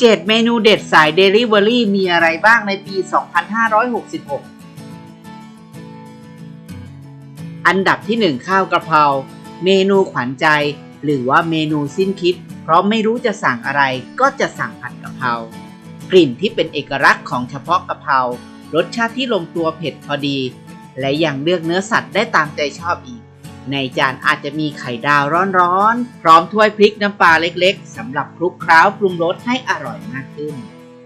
7 เมนูเด็ดสาย Delivery มีอะไรบ้างในปี 2566 อันดับที่ 1 ข้าวกระเพรา เมนูขวัญใจ หรือว่าเมนูสิ้นคิด เพราะไม่รู้จะสั่งอะไรก็จะสั่งผัดกะเพรากลิ่นที่เป็นเอกลักษณ์ของเฉพาะกะเพรารสชาติที่ลงตัวเผ็ดพอดี และยังเลือกเนื้อสัตว์ได้ตามใจชอบอีก ในจานอาจจะมีไข่ดาวร้อนๆ พร้อมถ้วยพริกน้ำปลาเล็กๆสำหรับคลุกเคล้าปรุงรสให้อร่อยมากขึ้น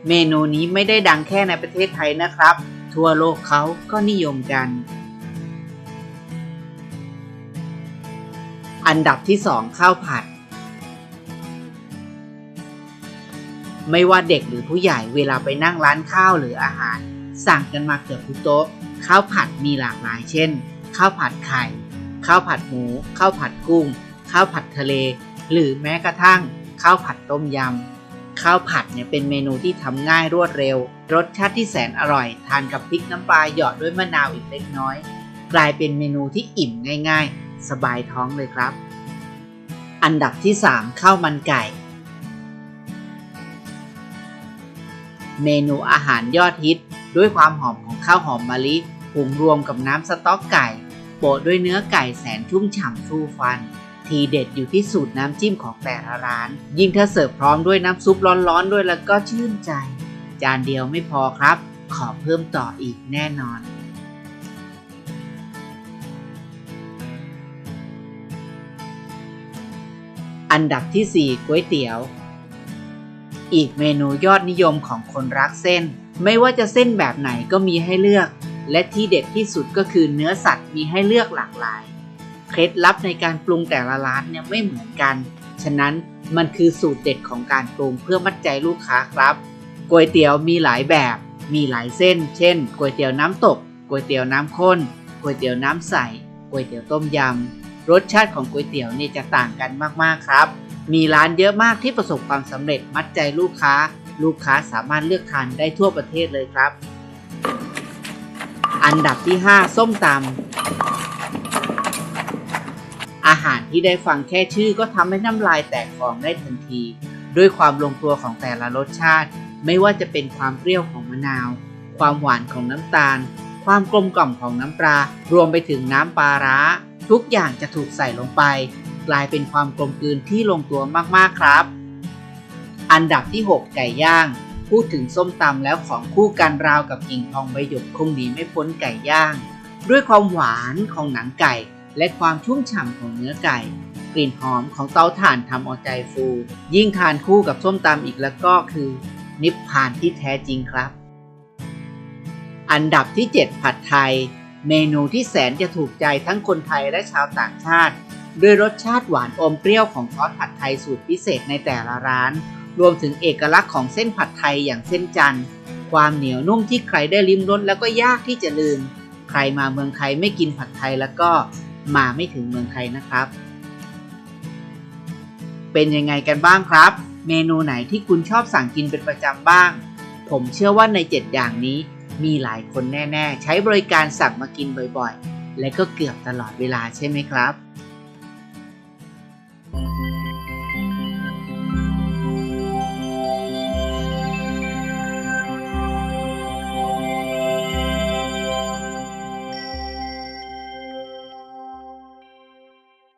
เมนูนี้ไม่ได้ดังแค่ในประเทศไทยนะครับ ทั่วโลกเขาก็นิยมกัน อันดับที่ 2 ข้าวผัด ไม่ว่าเด็กหรือผู้ใหญ่เวลาไปนั่งร้านข้าวหรืออาหาร สั่งกันมาเกือบทุกโต๊ะ ข้าวผัดมีหลากหลายเช่น ข้าวผัดไข่ ข้าวผัดหมู ข้าวผัดกุ้ง ข้าวผัดทะเล หรือแม้กระทั่ง ข้าวผัดต้มยำ ข้าวผัดเนี่ยเป็นเมนูที่ทำง่ายรวดเร็ว รสชาติที่แสนอร่อย ทานกับพริกน้ำปลาหยอดด้วยมะนาวอีกเล็กน้อย กลายเป็นเมนูที่อิ่มง่าย ๆ สบายท้องเลยครับ อันดับที่ 3 ข้าวมันไก่ เมนูอาหารยอดฮิต ด้วยความหอมของข้าวหอมมะลิปรุงรวมกับน้ำสต๊อกไก่ะด้วยเนื้อไก่แสนชุ่มฉ่ำสู้ฟัน ทีเด็ดอยู่ที่สูตรน้ำจิ้มของแต่ละร้าน ยิ่งถ้าเสิร์ฟพร้อมด้วยน้ำซุปร้อนๆด้วยแล้วก็ชื่นใจ จานเดียวไม่พอครับ ขอเพิ่มต่ออีกแน่นอนอันดับที่ 4 ก๋วยเตี๋ยว อีกเมนูยอดนิยมของคนรักเส้น ไม่ว่าจะเส้นแบบไหนก็มีให้เลือก และที่เด็ดที่สุดก็คือเนื้อสัตว์มีให้เลือกหลากหลาย เคล็ดลับในการปรุงแต่ละร้านเนี่ยไม่เหมือนกัน ฉะนั้นมันคือสูตรเด็ดของการปรุงเพื่อมัดใจลูกค้าครับก๋วยเตี๋ยวมีหลายแบบ มีหลายเส้น เช่นก๋วยเตี๋ยวน้ำตกก๋วยเตี๋ยวน้ำข้นก๋วยเตี๋ยวน้ำใสก๋วยเตี๋ยวต้มยำรสชาติของก๋วยเตี๋ยวนี่จะต่างกันมากๆครับ มีร้านเยอะมากที่ประสบความสำเร็จมัดใจลูกค้า ลูกค้าสามารถเลือกทานได้ทั่วประเทศเลยครับ อันดับที่ 5 ส้มตำอาหารที่ได้ฟังแค่ชื่อก็ทำให้น้ำลายแตกฟองได้ทันที ด้วยความลงตัวของแต่ละรสชาติ ไม่ว่าจะเป็นความเปรี้ยวของมะนาว ความหวานของน้ำตาล ความกลมกล่อมของน้ำปลารวมไปถึงน้ำปลาร้า ทุกอย่างจะถูกใส่ลงไป กลายเป็นความกลมกลืนที่ลงตัวมากๆครับ อันดับที่ 6 ไก่ย่าง พูดถึงส้มตำแล้วของคู่กันราวกับกิ่งทองใบหยกคงหนีไม่พ้นไก่ย่าง ด้วยความหวานของหนังไก่ และความชุ่มฉ่ำของเนื้อไก่ กลิ่นหอมของเตาถ่านทำเอาใจฟู ยิ่งทานคู่กับส้มตำอีกแล้วก็คือ นิพพานที่แท้จริงครับ อันดับที่ 7 ผัดไทย เมนูที่แสนจะถูกใจทั้งคนไทยและชาวต่างชาติ ด้วยรสชาติหวานอมเปรี้ยวของซอสผัดไทยสูตรพิเศษในแต่ละร้าน รวมถึงเอกลักษณ์ของเส้นผัดไทยอย่างเส้นจันทร์ ความเหนียวนุ่มที่ใครได้ลิ้มรสแล้วก็ยากที่จะลืม ใครมาเมืองไทยไม่กินผัดไทยแล้วก็มาไม่ถึงเมืองไทยนะครับ เป็นยังไงกันบ้างครับ เมนูไหนที่คุณชอบสั่งกินเป็นประจำบ้าง ผมเชื่อว่าใน 7 อย่างนี้มีหลายคนแน่ ๆ ใช้บริการสั่งมากินบ่อยๆ และก็เกือบตลอดเวลาใช่ไหมครับ